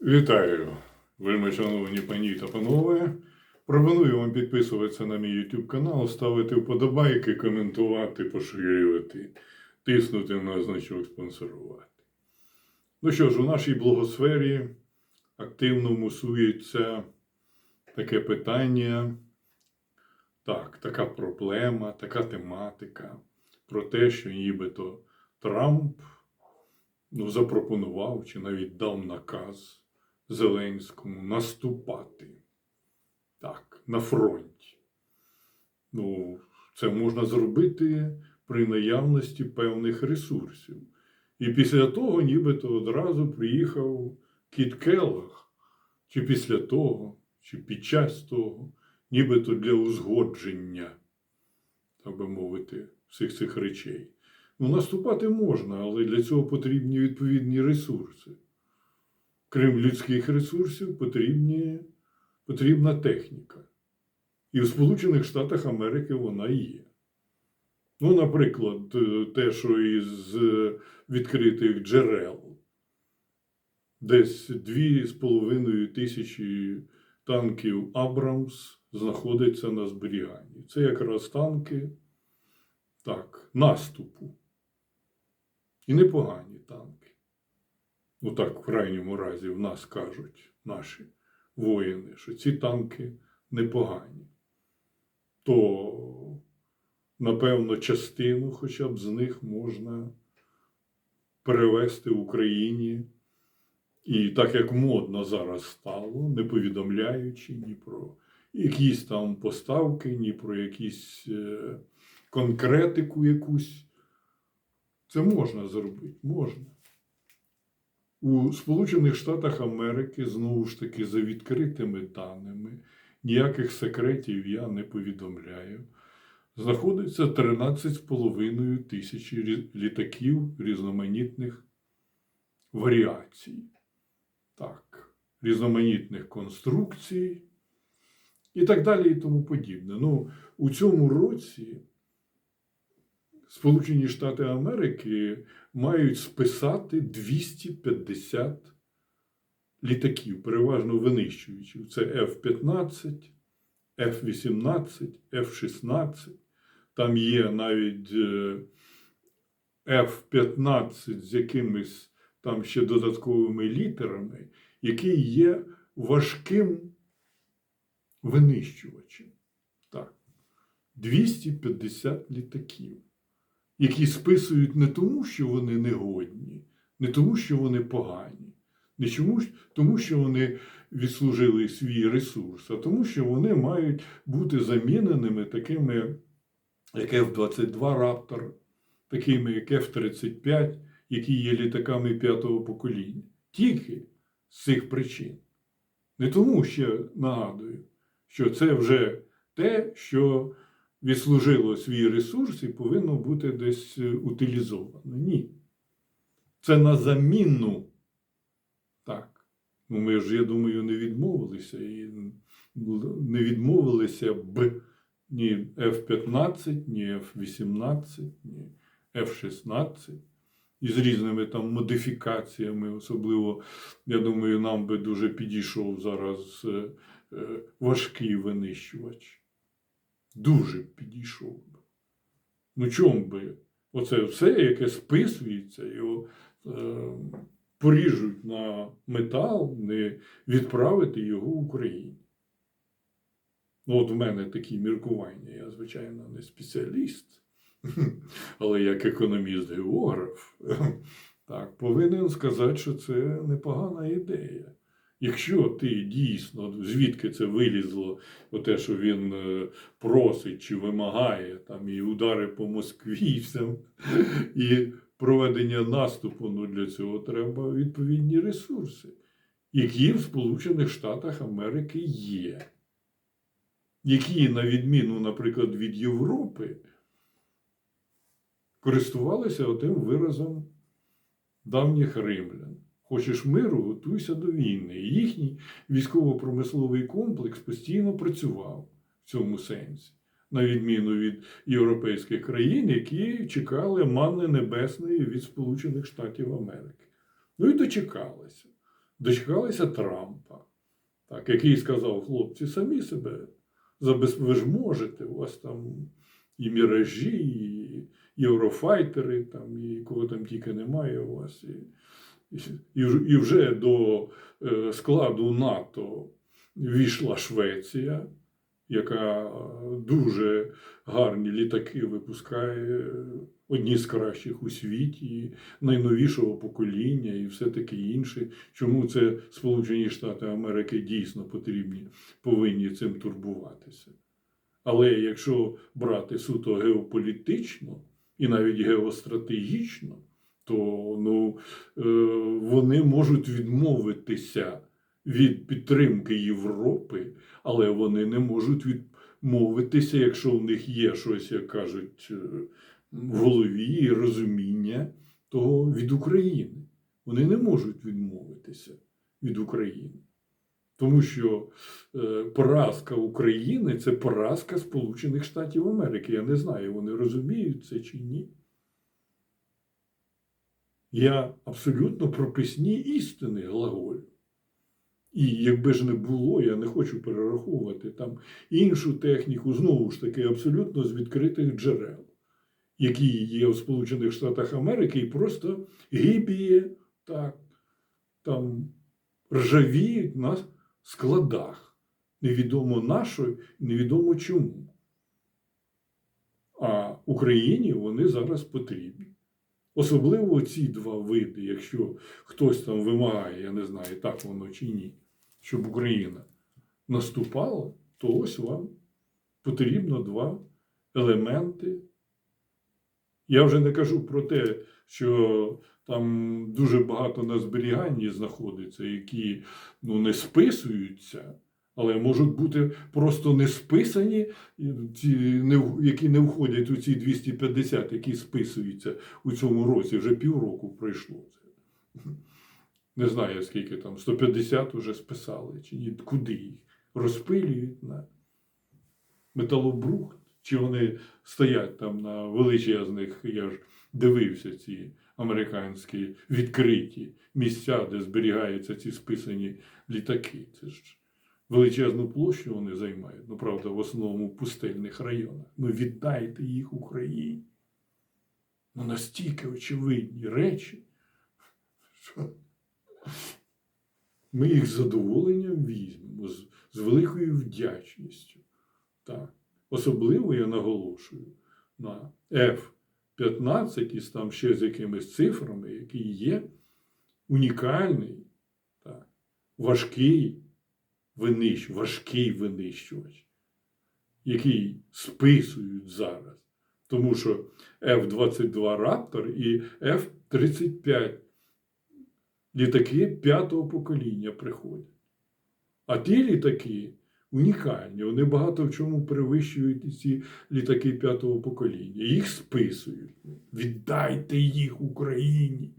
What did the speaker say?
Вітаю, вельми шановні пані та панове. Пропоную вам підписуватися на мій YouTube канал, ставити вподобайки, коментувати, поширювати, тиснути на значок спонсорувати. Ну що ж, у нашій блогосфері активно мусується таке питання, так, така проблема, така тематика про те, що нібито Трамп ну, запропонував чи навіть дав наказ Зеленському наступати так, на фронті. Ну, це можна зробити при наявності певних ресурсів. І після того, нібито одразу приїхав Кіт Келлах, чи після того, чи під час того, нібито для узгодження, так би мовити, всіх цих речей. Ну, наступати можна, але для цього потрібні відповідні ресурси. Крім людських ресурсів, потрібні, потрібна техніка. І в Сполучених Штатах Америки вона є. Ну, наприклад, е, те, що із е, відкритих джерел, десь 2,5 тисячі танків Абрамс знаходиться на зберіганні. Це якраз танки так, наступу. І непогані танки. Ну так, в крайньому разі, в нас кажуть наші воїни, що ці танки непогані. То, напевно, частину хоча б з них можна перевести в Україні. І так як модно зараз стало, не повідомляючи ні про якісь там поставки, ні про якісь е, конкретику якусь. Це можна зробити, можна. У Сполучених Штатах Америки, знову ж таки, за відкритими даними, ніяких секретів я не повідомляю. Знаходиться 13,5 тисячі літаків різноманітних варіацій. Так, різноманітних конструкцій і так далі, і тому подібне. Ну, у цьому році Сполучені Штати Америки мають списати 250 літаків, переважно винищувачів. Це F-15, F-18, F-16. Там є навіть е, F-15 з якимись там ще додатковими літерами, який є важким винищувачем. Так. 250 літаків які списують не тому, що вони негодні, не тому, що вони погані, не тому, що вони відслужили свій ресурс, а тому, що вони мають бути заміненими такими, як F-22 Raptor, такими, як F-35, які є літаками п'ятого покоління. Тільки з цих причин. Не тому, що нагадую, що це вже те, що відслужило свій ресурс і повинно бути десь е, утилізовано. Ні. Це на заміну. Так. Ну, ми ж, я думаю, не відмовилися і не відмовилися б ні F-15, ні F-18, ні F-16. І з різними там модифікаціями, особливо, я думаю, нам би дуже підійшов зараз е, е, важкий винищувач дуже підійшов би. Ну чому би? Оце все, яке списується, його е, поріжуть на метал, не відправити його в Україні. Ну, от в мене такі міркування. Я, звичайно, не спеціаліст, але як економіст-географ, так, повинен сказати, що це непогана ідея. Якщо ти дійсно, звідки це вилізло, те, що він е, просить чи вимагає, там і удари по Москві, і все, і проведення наступу, ну для цього треба відповідні ресурси, які в Сполучених Штатах Америки є, які, на відміну, наприклад, від Європи, користувалися отим виразом давніх римлян. Хочеш миру, готуйся до війни. Їхній військово-промисловий комплекс постійно працював в цьому сенсі, на відміну від європейських країн, які чекали манни небесної від Сполучених Штатів Америки. Ну і дочекалися. Дочекалися Трампа, так, який сказав, хлопці, самі себе ви ж можете, у вас там і міражі, і єврофайтери, там, і кого там тільки немає у вас. І, і, вже до е, складу НАТО війшла Швеція, яка дуже гарні літаки випускає, одні з кращих у світі, найновішого покоління і все таке інше. Чому це Сполучені Штати Америки дійсно потрібні, повинні цим турбуватися. Але якщо брати суто геополітично і навіть геостратегічно, то ну, е, вони можуть відмовитися від підтримки Європи, але вони не можуть відмовитися, якщо в них є щось, як кажуть, е, в голові і розуміння, то від України. Вони не можуть відмовитися від України. Тому що е, поразка України це поразка Сполучених Штатів Америки. Я не знаю, вони розуміють це чи ні. Я абсолютно прописні істини глаголю. І якби ж не було, я не хочу перераховувати там іншу техніку, знову ж таки, абсолютно з відкритих джерел, які є в Сполучених Штатах Америки, і просто гібіє так, там ржавіють на складах. Невідомо на що, невідомо чому. А Україні вони зараз потрібні. Особливо ці два види, якщо хтось там вимагає, я не знаю, так воно чи ні, щоб Україна наступала, то ось вам потрібно два елементи. Я вже не кажу про те, що там дуже багато на зберіганні знаходиться, які ну, не списуються, але можуть бути просто не списані, ці, не, які не входять у ці 250, які списуються у цьому році. Вже півроку пройшло. Не знаю, скільки там, 150 вже списали, чи ні, куди їх розпилюють на металобрухт, чи вони стоять там на величезних, я ж дивився ці американські відкриті місця, де зберігаються ці списані літаки. Це ж величезну площу вони займають, ну правда, в основному в пустельних районах. Ну віддайте їх Україні. Ну настільки очевидні речі, що ми їх з задоволенням візьмемо, з, з великою вдячністю. Так. Особливо я наголошую на F-15 із там ще з якимись цифрами, який є унікальний, так, важкий винищ, важкий винищувач, який списують зараз. Тому що F-22 Raptor і F-35 літаки п'ятого покоління приходять. А ті літаки унікальні, вони багато в чому перевищують ці літаки п'ятого покоління. Їх списують. Віддайте їх Україні.